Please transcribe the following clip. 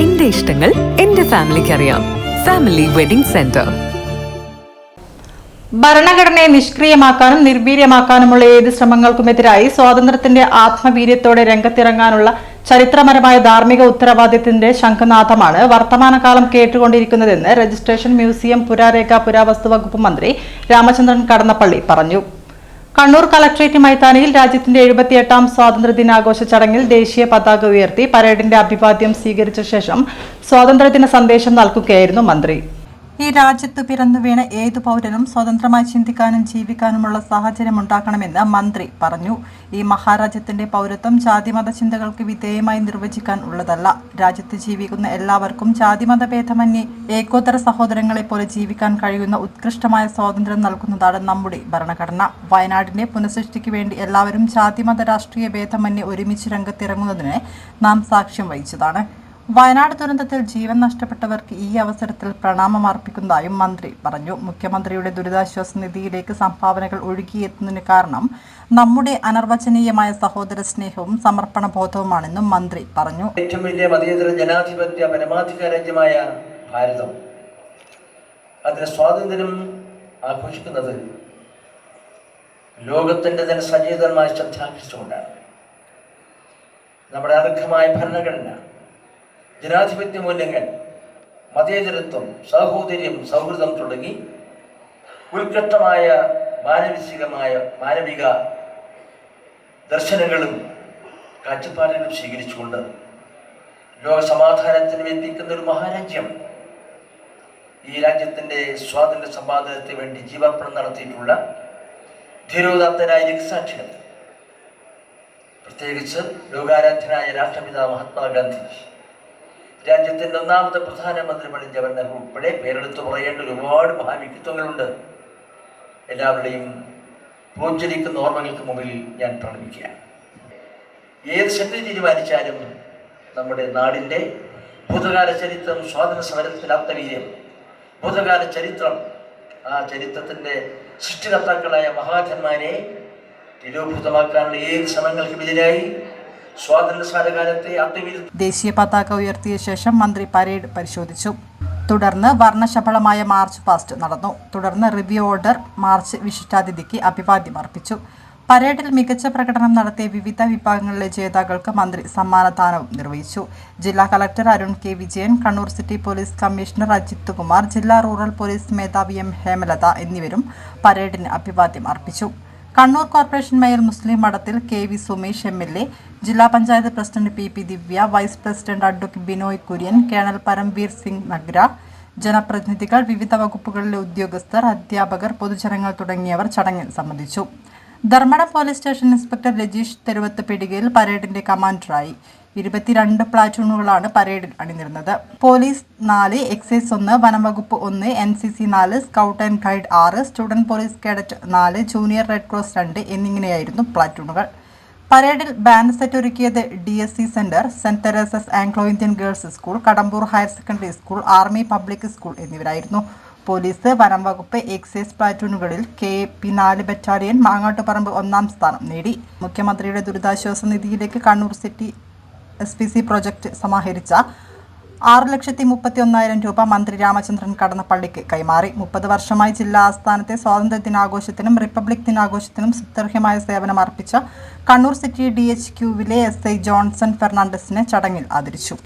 എന്റെ ഇഷ്ടങ്ങൾ എന്റെ ഫാമിലിക്ക് അറിയാം ഫാമിലി വെഡിംഗ് സെന്റർ ഭരണഘടനയെ നിഷ്ക്രിയമാക്കാനും നിർവീര്യമാക്കാനുമുള്ള ഏത് ശ്രമങ്ങൾക്കുമെതിരായി സ്വാതന്ത്ര്യത്തിന്റെ ആത്മവീര്യത്തോടെ രംഗത്തിറങ്ങാനുള്ള ചരിത്രപരമായ ധാർമ്മിക ഉത്തരവാദിത്തത്തിന്റെ ശംഖനാഥമാണ് വർത്തമാനകാലം കേട്ടുകൊണ്ടിരിക്കുന്നതെന്ന് രജിസ്ട്രേഷൻ മ്യൂസിയം പുരാരേഖ പുരാവസ്തു വകുപ്പ് മന്ത്രി രാമചന്ദ്രൻ കടന്നപ്പള്ളി പറഞ്ഞു. കണ്ണൂർ കളക്ട്രേറ്റ് മൈതാനിയിൽ രാജ്യത്തിന്റെ എഴുപത്തിയെട്ടാം സ്വാതന്ത്ര്യ ദിനാഘോഷ ചടങ്ങിൽ ദേശീയ പതാക ഉയർത്തി പരേഡിന്റെ അഭിവാദ്യം സ്വീകരിച്ച ശേഷം സ്വാതന്ത്ര്യദിന സന്ദേശം നൽകുകയായിരുന്നു മന്ത്രി. ഈ രാജ്യത്ത് പിറന്നു വീണ ഏതു പൗരനും സ്വതന്ത്രമായി ചിന്തിക്കാനും ജീവിക്കാനുമുള്ള സാഹചര്യം ഉണ്ടാക്കണമെന്ന് മന്ത്രി പറഞ്ഞു. ഈ മഹാരാജ്യത്തിന്റെ പൗരത്വം ജാതിമത ചിന്തകൾക്ക് വിധേയമായി നിർവചിക്കാൻ ഉള്ളതല്ല. രാജ്യത്ത് ജീവിക്കുന്ന എല്ലാവർക്കും ജാതിമത ഭേദമന്യേ ഏകോത്തര സഹോദരങ്ങളെ പോലെ ജീവിക്കാൻ കഴിയുന്ന ഉത്കൃഷ്ടമായ സ്വാതന്ത്ര്യം നൽകുന്നതാണ് നമ്മുടെ ഭരണഘടന. വയനാടിന്റെ പുനഃസൃഷ്ടിക്ക് വേണ്ടി എല്ലാവരും ജാതിമത രാഷ്ട്രീയ ഭേദമന്യേ ഒരുമിച്ച് രംഗത്തിറങ്ങുന്നതിന് നാം സാക്ഷ്യം വഹിച്ചതാണ്. വയനാട് ദുരന്തത്തിൽ ജീവൻ നഷ്ടപ്പെട്ടവർക്ക് ഈ അവസരത്തിൽ പ്രണാമം അർപ്പിക്കുന്നതായും മന്ത്രി പറഞ്ഞു. മുഖ്യമന്ത്രിയുടെ ദുരിതാശ്വാസ നിധിയിലേക്ക് സംഭാവനകൾ ഒഴുകിയെത്തുന്നതിന് കാരണം നമ്മുടെ അനർവചനീയമായ സഹോദര സ്നേഹവും സമർപ്പണ ബോധവുമാണെന്നും മന്ത്രി പറഞ്ഞു. ഏറ്റവും വലിയ മതേതര ജനാധിപത്യ പരമാധികാര രാജ്യമായ ഭാരതം അതിന് സ്വാതന്ത്ര്യം ആഘോഷിക്കുന്നത് ലോകത്തിന്റെ തന്നെ ശ്രദ്ധാകർഷിച്ചുകൊണ്ടാണ് നമ്മുടെ അർഹമായ ഭരണഘടന ജനാധിപത്യ മൂല്യങ്ങൾ മതേതരത്വം സഹോദര്യം സൗഹൃദം തുടങ്ങി ഉത്കൃഷ്ടമായ മാനവികമായ മാനവിക ദർശനങ്ങളും കാഴ്ചപ്പാടുകളും സ്വീകരിച്ചുകൊണ്ട് ലോക സമാധാനത്തിന് എത്തിക്കുന്ന ഒരു മഹാരാജ്യം. ഈ രാജ്യത്തിന്റെ സ്വാതന്ത്ര്യ സമ്പാദനത്തിന് വേണ്ടി ജീവാർപ്പണം നടത്തിയിട്ടുള്ള ധീരോദാത്തനായ രക്സാക്ഷികൾ. പ്രത്യേകിച്ച് ലോകാരാധ്യനായ രാഷ്ട്രപിതാ മഹാത്മാഗാന്ധി. രാജ്യത്തിന്റെ ഒന്നാമത്തെ പ്രധാനമന്ത്രി പണി നെഹ്റു ഉൾപ്പെടെ പേരെടുത്ത് പറയേണ്ട ഒരുപാട് മഹാവ്യക്തിത്വങ്ങളുണ്ട് എല്ലാവരുടെയും പ്രോജ്വലിക്കുന്ന ഓർമ്മകൾക്ക് മുമ്പിൽ ഞാൻ പ്രണമിക്കുകയാണ്. ഏത് ശക്തി തീരുമാനിച്ചാലും നമ്മുടെ നാടിന്റെ ഭൂതകാല ചരിത്രം സ്വാതന്ത്ര്യ സമരത്തിന്റെ ആത്മവീര്യം ഭൂതകാല ചരിത്രം ആ ചരിത്രത്തിന്റെ സൃഷ്ടികർത്താക്കളായ മഹാജന്മാരെ നിരൂഭൂതമാക്കാനുള്ള ഏത് ശ്രമങ്ങൾക്കും എതിരായി ദേശീയ പതാക ഉയർത്തിയ ശേഷം മന്ത്രി പരേഡ് പരിശോധിച്ചു. തുടർന്ന് വർണശബളമായ മാർച്ച് പാസ്റ്റ് നടന്നു. തുടർന്ന് റിവ്യൂ ഓർഡർ മാർച്ച് വിശിഷ്ടാതിഥിക്ക് അഭിവാദ്യം അർപ്പിച്ചു. പരേഡിൽ മികച്ച പ്രകടനം നടത്തിയ വിവിധ വിഭാഗങ്ങളിലെ ജേതാക്കൾക്ക് മന്ത്രി സമ്മാനദാനവും നിർവഹിച്ചു. ജില്ലാ collector Arun K. Vijayan Kannur city police commissioner Ajith Kumar ജില്ലാ റൂറൽ പോലീസ് മേധാവി എം. ഹേമലത എന്നിവരും പരേഡിന് അഭിവാദ്യം അർപ്പിച്ചു. Kannur corporation mayor Muslih Madathil K. V. Sumesh M. L. A. ജില്ലാ panchayat president P P Divya vice president advocate Binoy Kurian colonel Paramvir Singh Nagra ജനപ്രതിനിധികൾ വിവിധ വകുപ്പുകളിലെ ഉദ്യോഗസ്ഥർ അധ്യാപകർ പൊതുജനങ്ങൾ തുടങ്ങിയവർ ചടങ്ങിൽ സംബന്ധിച്ചു. Dharmadam police station inspector Rajeesh Theruvath Peedikayil പരേഡിന്റെ കമാൻഡറായി. ഇരുപത്തിരണ്ട് പ്ലാറ്റൂണുകളാണ് പരേഡിൽ അണിനിരുന്നത്. പോലീസ് നാല് എക്സൈസ് ഒന്ന് വനംവകുപ്പ് ഒന്ന് എൻ സി സി നാല് സ്കൗട്ട് ആൻഡ് ഗൈഡ് ആറ് സ്റ്റുഡന്റ് പോലീസ് കേഡറ്റ് നാല് ജൂനിയർ റെഡ് ക്രോസ് രണ്ട് എന്നിങ്ങനെയായിരുന്നു പ്ലാറ്റൂണുകൾ. പരേഡിൽ ബാനർ സെറ്റ് ഒരുക്കിയത് D S C centre saint Teresa's Anglo Indian girls school Kadambur higher secondary school army public school എന്നിവരായിരുന്നു. Police വനം വകുപ്പ് എക്സൈസ് പ്ലാറ്റൂണുകളിൽ കെ പി നാല് ബറ്റാലിയൻ മാങ്ങാട്ടുപറമ്പ് ഒന്നാം സ്ഥാനം നേടി. മുഖ്യമന്ത്രിയുടെ ദുരിതാശ്വാസ നിധിയിലേക്ക് Kannur city S P C project സമാഹരിച്ച ആറ് ലക്ഷത്തി മുപ്പത്തി ഒന്നായിരം രൂപ മന്ത്രി രാമചന്ദ്രൻ കടന്നപ്പള്ളിക്ക് കൈമാറി. മുപ്പത് വർഷമായി ജില്ലാ ആസ്ഥാനത്തെ സ്വാതന്ത്ര്യ ദിനാഘോഷത്തിനും റിപ്പബ്ലിക് ദിനാഘോഷത്തിനും സുത്യർഹ്യമായ സേവനം അർപ്പിച്ച കണ്ണൂർ സിറ്റി ഡി എച്ച് ക്യൂവിലെ എസ് ഐ ജോൺസൺ ഫെർണാണ്ടസിനെ ചടങ്ങിൽ ആദരിച്ചു.